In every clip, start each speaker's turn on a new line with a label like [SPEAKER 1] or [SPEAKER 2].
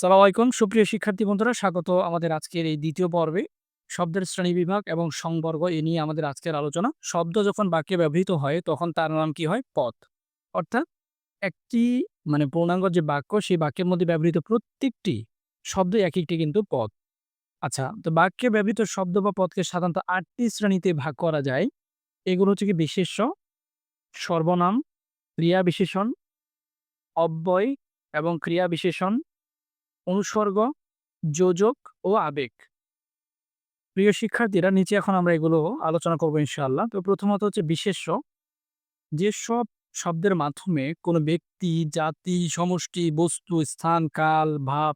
[SPEAKER 1] আসসালামু আলাইকুম। সুপ্রিয় শিক্ষার্থী বন্ধুরা, স্বাগত আমাদের আজকের এই দ্বিতীয় পর্বে, শব্দের শ্রেণি বিভাগ এবং সংবর্গ এ নিয়ে আমাদের আজকের আলোচনা। শব্দ যখন বাক্যে ব্যবহৃত হয়, তখন তার নাম কি হয়? পদ। অর্থাৎ একটি মানে পূর্ণাঙ্গ যে বাক্য, সেই বাক্যের মধ্যে ব্যবহৃত প্রত্যেকটি শব্দ এক একটি কিন্তু পদ। আচ্ছা তো বাক্যে ব্যবহৃত শব্দ বা পদকে সাধারণত আটটি শ্রেণীতে ভাগ করা যায়। এগুলো হচ্ছে কি বিশেষ্য, সর্বনাম, ক্রিয়া বিশেষণ, অব্যয় এবং ক্রিয়া বিশেষণ। অনুসর্গ, যোজক ও আবেগ। প্রিয় শিক্ষার্থীরা, নিচে এখন আমরা এগুলো আলোচনা করব ইনশাআল্লাহ। তো প্রথমত হচ্ছে বিশেষ্য। যেসব শব্দের মাধ্যমে কোনো ব্যক্তি, জাতি, সমষ্টি, বস্তু, স্থান, কাল, ভাব,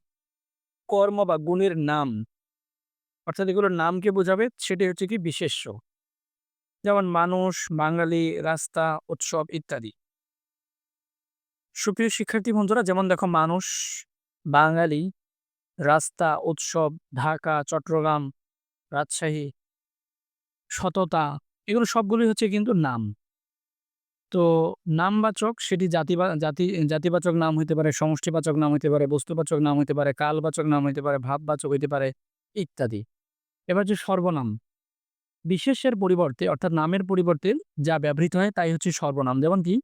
[SPEAKER 1] কর্ম বা গুণের নাম, অর্থাৎ এগুলোর নামকে বোঝাবে সেটি হচ্ছে কি বিশেষ্য। যেমন মানুষ, বাঙালি, রাস্তা, উৎসব ইত্যাদি। সুপ্রিয় শিক্ষার্থী বন্ধুরা, যেমন দেখো মানুষ বাঙালি রাস্তা, উৎসব, ঢাকা, চট্টগ্রাম, রাজশাহী, সততা, এগুলো সবগুলোই হচ্ছে কিন্তু নাম। তো নামবাচক সেটি জাতি জাতি, জাতিবাচক নাম হইতে পারে, সমষ্টিবাচক নাম হইতে পারে, বস্তুবাচক নাম হইতে পারে, কালবাচক নাম হইতে পারে, ভাববাচক হইতে পারে ইত্যাদি। এবার যে সর্বনাম। বিশেষের পরিবর্তে, অর্থাৎ নামের পরিবর্তে যা ব্যবহৃত হয় তাই হচ্ছে সর্বনাম। যেমন কি,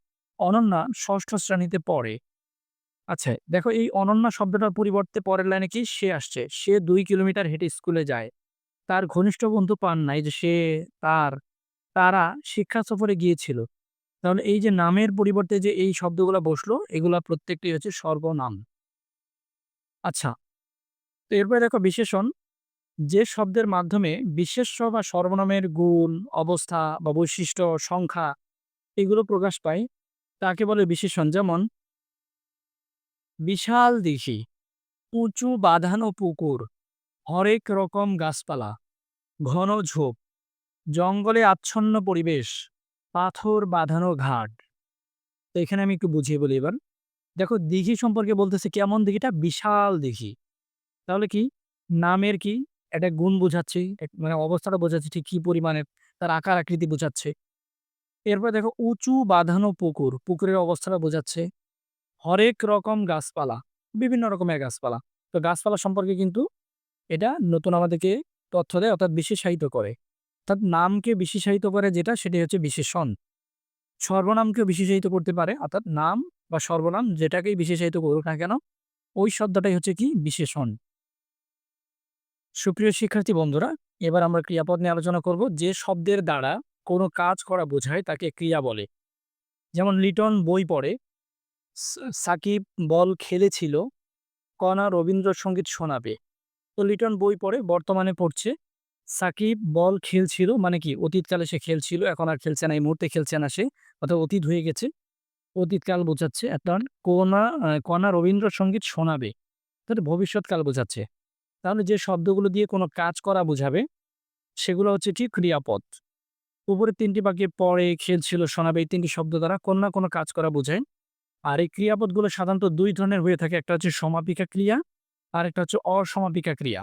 [SPEAKER 1] অনন্যা ষষ্ঠ শ্রেণীতে পড়ে। আচ্ছা দেখো এই অনন্যা শব্দটার পরিবর্তে পরের লাইনে কি? সে আসছে। সে দুই কিলোমিটার হেঁটে স্কুলে যায়। তার ঘনিষ্ঠ বন্ধু পান নাই যে সে, তার, তারা শিক্ষা সফরে গিয়েছিল। তাহলে এই যে নামের পরিবর্তে যে এই শব্দগুলো বসল, এগুলা প্রত্যেকটি হচ্ছে সর্বনাম আচ্ছা তো এরপরে দেখো বিশেষণ। যে শব্দের মাধ্যমে বিশেষ্য বা সর্বনামের গুণ, অবস্থা বা বৈশিষ্ট্য, সংখ্যা এগুলো প্রকাশ পায়, তাকে বলে বিশেষণ। যেমন বিশাল দিঘি, উঁচু বাঁধানো পুকুর, হরেক রকম গাছপালা, ঘন ঝোপ, জঙ্গলে আচ্ছন্ন পরিবেশ, পাথর বাঁধানো ঘাট। তো এখানে আমি একটু বুঝিয়ে বলি এবার। দেখো, দিঘি সম্পর্কে বলতেছে কেমন দিঘিটা? বিশাল দিঘি। তাহলে কি? নামের কি? একটা গুণ বোঝাচ্ছে মানে অবস্থাটা বোঝাচ্ছে ঠিক কি পরিমাণের তার আকার আকৃতি বোঝাচ্ছে। এরপর দেখো, উঁচু বাঁধানো পুকুর, পুকুরের অবস্থাটা বোঝাচ্ছে হরেক রকম গাছপালা, বিভিন্ন রকমের গাছপালা। তো গাছপালা সম্পর্কে কিন্তু এটা নতুন আমাদেরকে তথ্য দেয়, অর্থাৎ বিশেষায়িত করে। অর্থাৎ নামকে বিশেষায়িত করে যেটা সেটি হচ্ছে বিশেষণ। সর্বনামকেও বিশেষায়িত করতে পারে, অর্থাৎ নাম বা সর্বনাম যেটাকেই বিশেষায়িত করুক না কেন, ওই শব্দটাই হচ্ছে কি? বিশেষণ। সুপ্রিয় শিক্ষার্থী বন্ধুরা, এবার আমরা ক্রিয়াপদ নিয়ে আলোচনা করব, যে শব্দের দ্বারা কোনো কাজ করা বোঝায় তাকে ক্রিয়া বলে। যেমন লিটন বই পড়ে সাকিব বল খেলেছিল। কণা রবীন্দ্রসঙ্গীত শোনাবে। তো লিটন বই পড়ে বর্তমানে পড়ছে। সাকিব বল খেলছিল মানে কি অতীতকালে সে খেলছিল এখন আর খেলছে না এই মুহূর্তে খেলছে না সে অর্থাৎ অতীত হয়ে গেছে। অতীতকাল বোঝাচ্ছে কোনা আহ, কণা রবীন্দ্রসঙ্গীত শোনাবে। তাহলে ভবিষ্যৎকাল বোঝাচ্ছে। তাহলে যে শব্দগুলো দিয়ে কোনো কাজ করা বোঝাবে সেগুলো হচ্ছে কি ক্রিয়াপদ। উপরে তিনটি বাক্যে পড়ে খেলছিল শোনাবে এই তিনটি শব্দ দ্বারা কোনো না কোনো কাজ করা বোঝায়। আর এই ক্রিয়াপদগুলো সাধারণত দুই ধরনের হয়ে থাকে। একটা হচ্ছে সমাপিকা ক্রিয়া আর একটা হচ্ছে অসমাপিকা ক্রিয়া।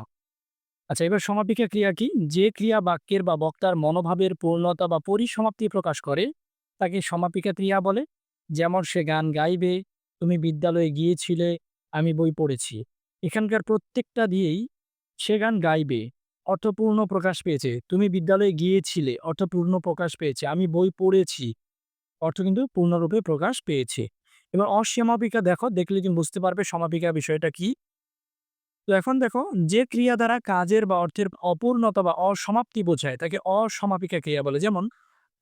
[SPEAKER 1] আচ্ছা এবার সমাপিকা ক্রিয়া কি? যে ক্রিয়া বাক্যের বা বক্তার মনোভাবের পূর্ণতা বা পরিসমাপ্তি প্রকাশ করে, তাকে সমাপিকা ক্রিয়া বলে। যেমন সে গান গাইবে, তুমি বিদ্যালয়ে গিয়েছিলে, আমি বই পড়েছি। এখানকার প্রত্যেকটা দিয়েই সে গান গাইবে, অর্থপূর্ণ প্রকাশ পেয়েছে। তুমি বিদ্যালয়ে গিয়েছিলে, অর্থপূর্ণ প্রকাশ পেয়েছে, আমি বই পড়েছি। অর্থ কিন্তু পূর্ণরূপে প্রকাশ পেয়েছে। এবার অসমাপিকা দেখো, দেখলে তুমি বুঝতে পারবে সমাপিকা বিষয়টা কি। তো এখন দেখো, যে ক্রিয়া দ্বারা কাজের বা অর্থের অপূর্ণতা বা অসমাপ্তি বোঝায়, তাকে অসমাপিকা ক্রিয়া বলে। যেমন,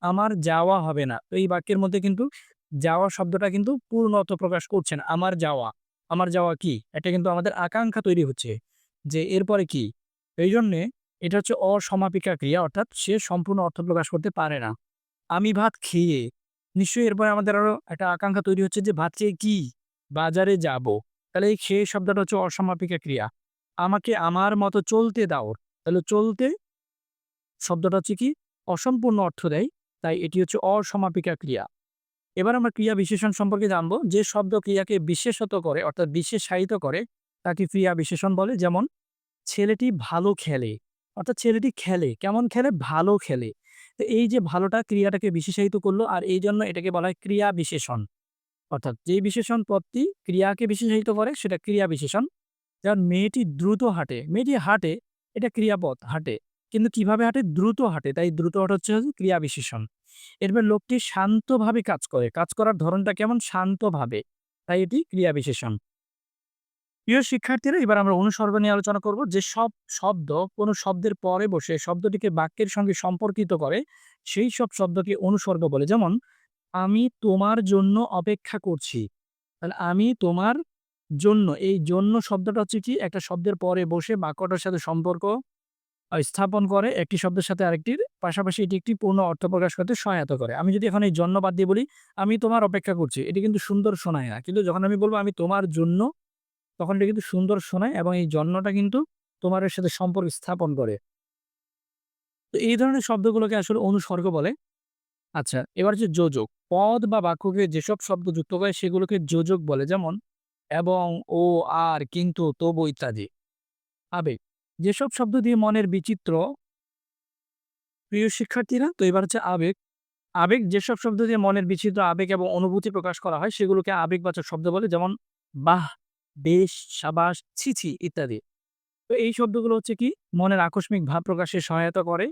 [SPEAKER 1] আমার যাওয়া হবে না। তো এই বাক্যের মধ্যে কিন্তু যাওয়া শব্দটা কিন্তু পূর্ণ অর্থ প্রকাশ করছে না। আমার যাওয়া। আমার যাওয়া কি? এটা কিন্তু আমাদের আকাঙ্ক্ষা তৈরি হচ্ছে যে, এরপরে কি? এই জন্যে এটা হচ্ছে অসমাপিকা ক্রিয়া, অর্থাৎ সে সম্পূর্ণ অর্থ প্রকাশ করতে পারে না। আমি ভাত খেয়ে নিশ্চয়ই এরপরে আমাদের আরও একটা আকাঙ্ক্ষা তৈরি হচ্ছে যে খেয়ে কি বাজারে যাব। তাহলে এই খেয়ে শব্দটা হচ্ছে অসমাপিকা ক্রিয়া। আমাকে আমার মতো চলতে দাও। তাহলে চলতে শব্দটা হচ্ছে কি? অসম্পূর্ণ অর্থ দেয়। তাই এটি হচ্ছে অসমাপিকা ক্রিয়া। এবার আমরা ক্রিয়া বিশেষণ সম্পর্কে জানব যে শব্দ ক্রিয়াকে বিশেষত করে, অর্থাৎ বিশেষায়িত করে, তাকে ক্রিয়া বিশেষণ বলে। যেমন, ছেলেটি ভালো খেলে। অর্থাৎ ছেলেটি খেলে। কেমন খেলে? ভালো খেলে। তো এই যে ভালোটা ক্রিয়াটাকে বিশেষায়িত করল আর এই জন্য এটাকে বলা হয় ক্রিয়া বিশেষণ। অর্থাৎ যে বিশেষণ পদটি ক্রিয়াকে বিশেষায়িত করে সেটা ক্রিয়া বিশেষণ। যেমন মেয়েটি দ্রুত হাঁটে, মেয়েটি হাঁটে, এটা ক্রিয়াপদ, হাঁটে। কিন্তু কীভাবে হাঁটে? দ্রুত হাঁটে। তাই দ্রুত হাঁটা হচ্ছে ক্রিয়া বিশেষণ। এরপর লোকটি শান্তভাবে কাজ করে। কাজ করার ধরনটা কেমন? শান্তভাবে। তাই এটি ক্রিয়া বিশেষণ। প্রিয় শিক্ষার্থীরা, এবার আমরা অনুসর্গ নিয়ে আলোচনা করব যে সব শব্দ কোনো শব্দের পরে বসে শব্দটিকে বাক্যের সঙ্গে সম্পর্কিত করে, সেই সব শব্দকে অনুসর্গ বলে। যেমন, আমি তোমার জন্য অপেক্ষা করছি। তাহলে, আমি তোমার জন্য। এই জন্য শব্দটা হচ্ছে কি? একটা শব্দের পরে বসে বাক্যটার সাথে সম্পর্ক স্থাপন করে, একটি শব্দের সাথে আরেকটির, পাশাপাশি এটি একটি পূর্ণ অর্থ প্রকাশ করতে সহায়তা করে। আমি যদি এখন এই জন্য বাদ দিয়ে বলি, আমি তোমার অপেক্ষা করছি। এটি কিন্তু সুন্দর শোনায় না। কিন্তু যখন আমি বলব, আমি তোমার জন্য তখন কিন্তু সুন্দর শোনায় এবং এই জন্যটা কিন্তু তোমার সাথে সম্পর্ক স্থাপন করে। তো এই ধরনের শব্দগুলোকে আসলে অনুসর্গ বলে। আচ্ছা এবার যে যোজক। পদ বা বাক্যকে যেসব শব্দ যুক্ত করে সেগুলোকে যোজক বলে, যেমন এবং, ও, আর, কিন্তু, তবু ইত্যাদি। আবেগ। যেসব শব্দ দিয়ে মনের বিচিত্র প্রিয় শিক্ষার্থীরা, তো এবার হচ্ছে আবেগ। আবেগ যেসব শব্দ দিয়ে মনের বিচিত্র আবেগ এবং অনুভূতি প্রকাশ করা হয়, সেগুলোকে আবেগবাচক শব্দ বলে, যেমন, বাহ বেশ, সাবাস ছিছি ইত্যাদি। তো এই শব্দগুলো হচ্ছে কি? মনের আকস্মিক ভাব প্রকাশে সহায়তা করে।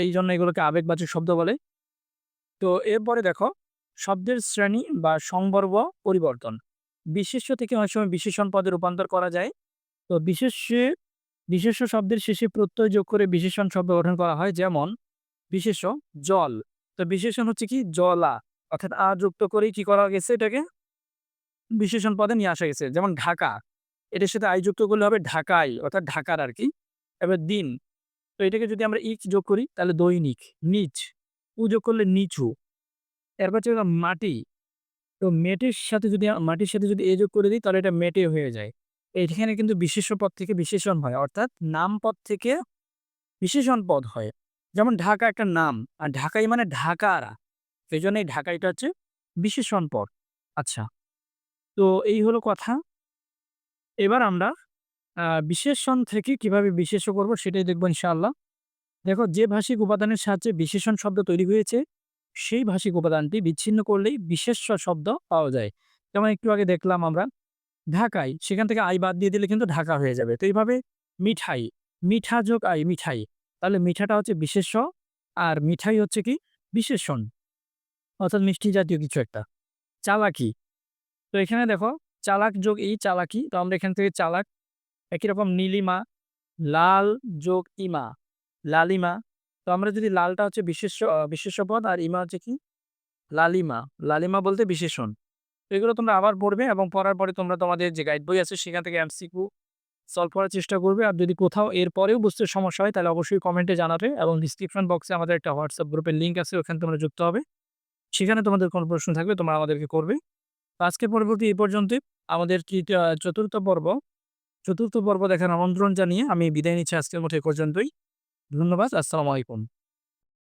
[SPEAKER 1] এই জন্য এগুলোকে আবেগবাচক শব্দ বলে। তো এরপরে দেখো, শব্দের শ্রেণি বা সংবর্গ পরিবর্তন। বিশেষ্য থেকে অনেক সময় বিশেষণ পদে রূপান্তর করা যায়। তো বিশেষ্যে, বিশেষ্য শব্দের শেষে প্রত্যয় যোগ করে বিশেষণ শব্দ গঠন করা হয়। যেমন, বিশেষ্য, জল। তো বিশেষণ হচ্ছে কি? জলা। অর্থাৎ আ যুক্ত করেই কি করা গেছে এটাকে? বিশেষণ পদে নিয়ে আসা গেছে। যেমন ঢাকা, এটার সাথে আই যুক্ত করলে হবে ঢাকাই অর্থাৎ ঢাকার আর কি। এবার দিন, তো এটাকে যদি আমরা ইক যোগ করি, তাহলে দৈনিক, নিচ, উ যোগ করলে নিচু। এরপর হচ্ছে মাটি, তো মেটের সাথে যদি মাটির সাথে যদি এ যোগ করে দিই, তাহলে এটা মেটে হয়ে যায়। এখানে কিন্তু বিশেষ্য পদ থেকে বিশেষণ হয়, অর্থাৎ নাম পদ থেকে বিশেষণ পদ হয়। যেমন ঢাকা একটা নাম, আর ঢাকাই মানে ঢাকারা, সেই জন্য এই ঢাকাইটা হচ্ছে বিশেষণ পদ। আচ্ছা। তো এই হলো কথা। এবার আমরা বিশেষণ থেকে কীভাবে বিশেষ করব সেটাই দেখব ইনশাআল্লাহ। দেখো, যে ভাষিক উপাদানের সাহায্যে বিশেষণ শব্দ তৈরি হয়েছে, সেই ভাষিক উপাদানটি বিচ্ছিন্ন করলেই বিশেষ শব্দ পাওয়া যায়। যেমন একটু আগে দেখলাম আমরা ঢাকায় সেখান থেকে আই বাদ দিয়ে দিলে কিন্তু ঢাকা হয়ে যাবে। তো এইভাবে মিঠাই, মিঠা যোগ আই, মিঠাই। তাহলে মিঠাটা হচ্ছে বিশেষ্য, আর মিঠাই হচ্ছে কি? বিশেষণ। অর্থাৎ মিষ্টি জাতীয় কিছু একটা। চালাকি তো এখানে দেখো চালাক যোগ এই চালাকি, তো আমরা এখান থেকে চালাক একই রকম নীলিমা, লাল যোগ ইমা, লালিমা। তো আমরা যদি লালটা হচ্ছে বিশেষ বিশেষ্য পদ আর ইমা হচ্ছে কি? লালিমা। লালিমা বলতে বিশেষণ। তো এগুলো তোমরা আবার পড়বে এবং পড়ার পরে তোমরা তোমাদের যে গাইড বই আছে সেখান থেকে এমসিকিউ সলভ করার চেষ্টা করবে। আর যদি কোথাও এর পরেও বুঝতে সমস্যা হয় তাহলে অবশ্যই কমেন্টে জানাবে এবং ডিসক্রিপশন বক্সে আমাদের একটা হোয়াটসঅ্যাপ গ্রুপের লিঙ্ক আছে, ওখানে তোমরা যুক্ত হবে। সেখানে তোমাদের কোনো প্রশ্ন থাকবে তোমরা আমাদেরকে করবে। আজকের পর্বটি এই পর্যন্তই। আমাদের তৃতীয় চতুর্থ পর্ব। চতুর্থ পর্ব দেখার আমন্ত্রণ জানিয়ে আমি বিদায় নিচ্ছি আজকের মতো এ পর্যন্তই। ধন্যবাদ, আসসালামু আলাইকুম।